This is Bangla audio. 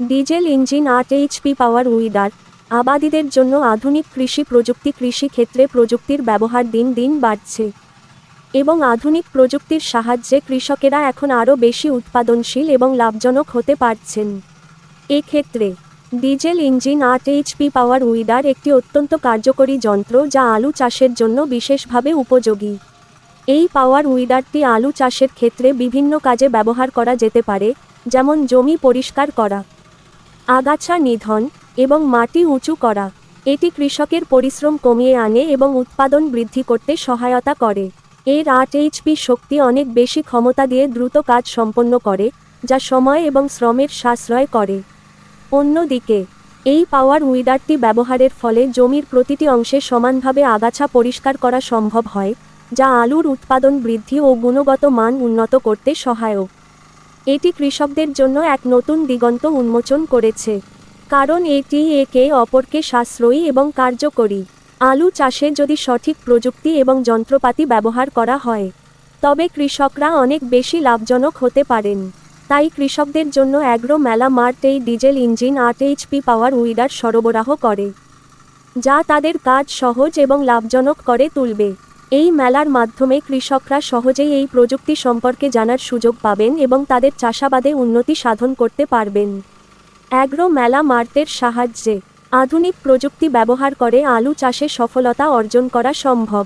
ডিজেল ইঞ্জিন আট এইচপি পাওয়ার উইডার আবাদিদের জন্য আধুনিক কৃষি প্রযুক্তি, কৃষি ক্ষেত্রে প্রযুক্তির ব্যবহার দিন দিন বাড়ছে। এবং আধুনিক প্রযুক্তির সাহায্যে কৃষকেরা এখন আরও বেশি উৎপাদনশীল এবং লাভজনক হতে পারছেন। এক্ষেত্রে, ডিজেল ইঞ্জিন আট এইচপি পাওয়ার উইডার একটি অত্যন্ত কার্যকরী যন্ত্র যা আলু চাষের জন্য বিশেষভাবে উপযোগী। এই পাওয়ার উইডারটি আলু চাষের ক্ষেত্রে বিভিন্ন কাজে ব্যবহার করা যেতে পারে, যেমন জমি পরিষ্কার করা আগাছা নিধন এবং মাটি উঁচু করা। এটি কৃষকের পরিশ্রম কমিয়ে আনে এবং উৎপাদন বৃদ্ধি করতে সহায়তা করে। এর আট এইচপি শক্তি অনেক বেশি ক্ষমতা দিয়ে দ্রুত কাজ সম্পন্ন করে, যা সময় এবং শ্রমের সাশ্রয় করে। অন্যদিকে, এই পাওয়ার উইডারটি ব্যবহারের ফলে জমির প্রতিটি অংশে সমানভাবে আগাছা পরিষ্কার করা সম্ভব হয়, যা আলুর উৎপাদন বৃদ্ধি ও গুণগত মান উন্নত করতে সহায়ক। এটি কৃষকদের জন্য এক নতুন দিগন্ত উন্মোচন করেছে। কারণ এটি একে অপরকে সাশ্রয়ী এবং কার্যকরী। আলু চাষে যদি সঠিক প্রযুক্তি এবং যন্ত্রপাতি ব্যবহার করা হয়, তবে কৃষকরা অনেক বেশি লাভজনক হতে পারেন। তাই কৃষকদের জন্য অ্যাগ্রো মেলা মার্ট এই ডিজেল ইঞ্জিন আট এইচপি পাওয়ার উইডার সরবরাহ করে, যা তাদের কাজ সহজ এবং লাভজনক করে তুলবে। এই মেলার মাধ্যমে কৃষকরা সহজেই এই প্রযুক্তি সম্পর্কে জানার সুযোগ পাবেন এবং তাদের চাষাবাদে উন্নতি সাধন করতে পারবেন। অ্যাগ্রো মেলা মার্তের সাহায্যে আধুনিক প্রযুক্তি ব্যবহার করে আলু চাষে সফলতা অর্জন করা সম্ভব।